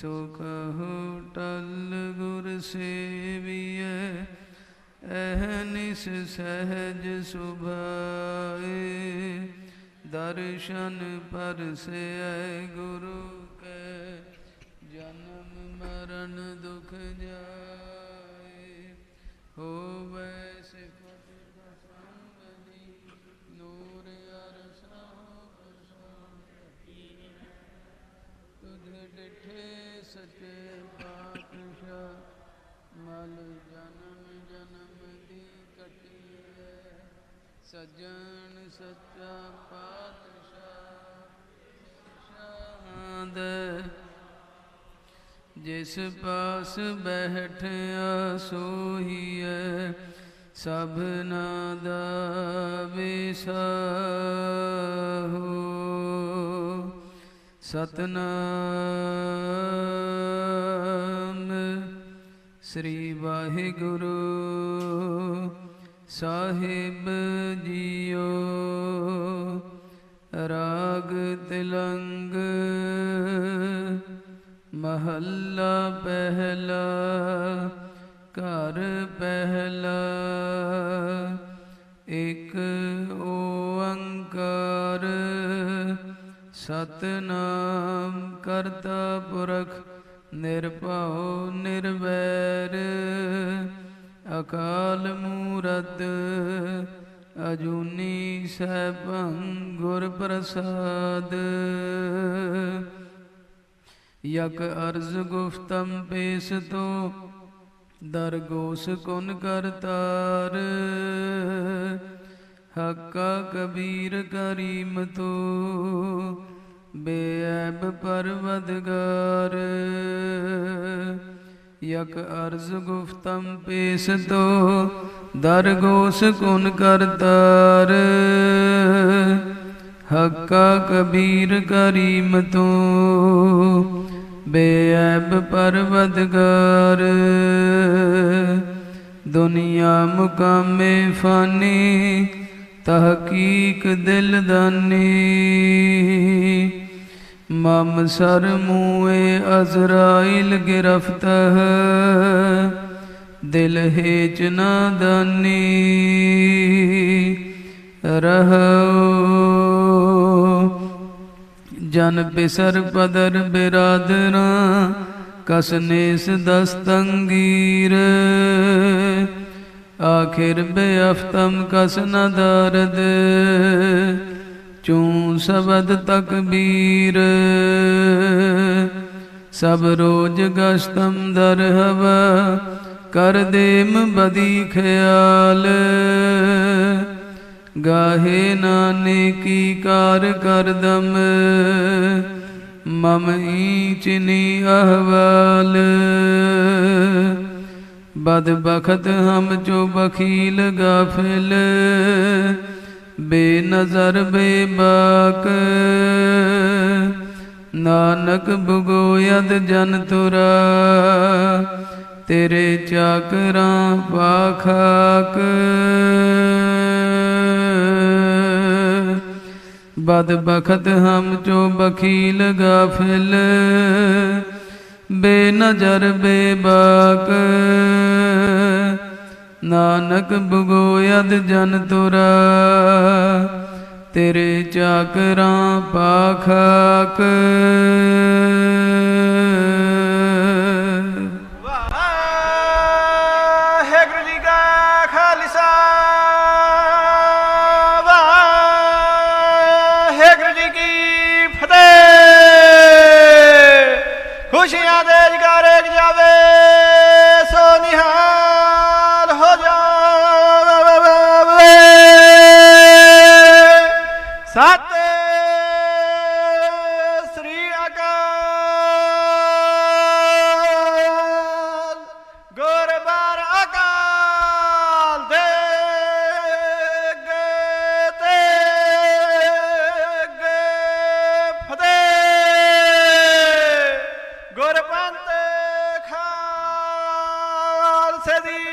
ਸੁਖ ਟਲ ਗੁਰ ਸੇਵੀਐ ਅਹਨਿਸ ਸਹਿਜ ਸੁਭਾਏ। ਦਰਸ਼ਨ ਪਰਸੈ ਗੁਰੂ। ਸਚੇ ਪਾਤਸ਼ਾਹ, ਮਲ ਜਨਮ ਜਨਮ ਦੀ ਕਟੀਐ ਸਜਣ ਸੱਚਾ ਪਾਤਸ਼ਾਹ ਸ਼ਾਹਦ ਜਿਸ ਪਾਸ ਬੈਠਿਆ ਸੋਹੀਐ ਸਭਨਾ ਦਾ ਵਿਸਾਹੋ। ਸਤਨਾਮ ਸ੍ਰੀ ਵਾਹਿਗੁਰੂ ਸਾਹਿਬ ਜੀਓ। ਰਾਗ ਤਿਲੰਗ ਮਹੱਲਾ ਪਹਿਲਾ, ਘਰ ਪਹਿਲਾ, ਇਕ ਓੰਕਾਰ। ਸਤਨਾਮ ਕਰਤਾ ਪੁਰਖ ਨਿਰਭਉ ਨਿਰਵੈਰ, ਅਕਾਲ ਮੂਰਤ, ਅਜੂਨੀ ਸੈਭੰ ਗੁਰ ਪ੍ਰਸਾਦ। ਯਕ ਅਰਜ਼ ਗੁਫਤਮ ਪੇਸ ਤੋ ਦਰਗੋਸ ਕੁਨ ਕਰਤਾਰ। ਹੱਕਾ ਕਬੀਰ ਕਰੀਮ ਤੋ ਬੇਅਬ ਪਰਵਦਗਾਰ, ਯਕ ਅਰਜ਼ ਗੁਫਤਮ ਪੇਸ ਤੋ ਦਰਗੋਸ ਕੁਨ ਕਰਤਾਰ। ਹੱਕਾ ਕਬੀਰ ਕਰੀਮ ਤੋ ਬੇਅਬ ਪਰਵਦਗਾਰ। ਦੁਨੀਆ ਮੁਕਾਮੇ ਫਾਨੀ, ਤਹਕੀਕ ਦਿਲ ਦਾਨੀ। ਮਮ ਸਰ ਮੂਏ ਅਜ਼ਰਾਇਲ ਗਿਰਫਤ ਦਿਲ ਹੇਚ ਨਾ ਦਾਨੀ, ਰਹੋ। ਜਨ ਬਿਸਰ ਬਦਰ ਬਿਰਾਦਰਾ, ਕਸਨੇਸ ਦਸਤੰਗੀਰ ਆਖਿਰ ਬੇਅਫਤਮ ਕਸ ਨ ਦਰਦ ਚੂੰ ਸਬਦ ਤਕਬੀਰ ਸਭ ਰੋਜ ਗਸ਼ਤਮ ਦਰ ਕਰ ਦੇਮ ਬਦੀ ਖਿਆਲ। ਗਾਹੇ ਨਾਨੇ ਕੀ ਕਾਰ ਕਰਦਮ, ਮਮ ਈਚਨੀ ਅਹਵਾਲ। ਬਦ ਬਖਤ ਹਮ ਜੋ ਬਖੀਲ ਗਾਫਿਲ ਬੇਨਜ਼ਰ ਬੇਬਾਕ ਨਾਨਕ ਬਗੋਯਦ ਜਨ ਤੁਰਾ ਤੇਰੇ ਚਾਕਰਾਂ ਪਾਖਾਕ ਬਦ ਬਖਤ ਹਮ ਚੋ ਬਖੀਲ ਗਾਫਿਲ ਬੇਨਜ਼ਰ ਬੇਬਾਕ ਨਾਨਕ ਬਗੋਯਦ ਜਨ ਤੁਰਾ ਤੇਰੇ ਚਾਕਰਾਂ ਪਾਖਾਕ levante, calce di.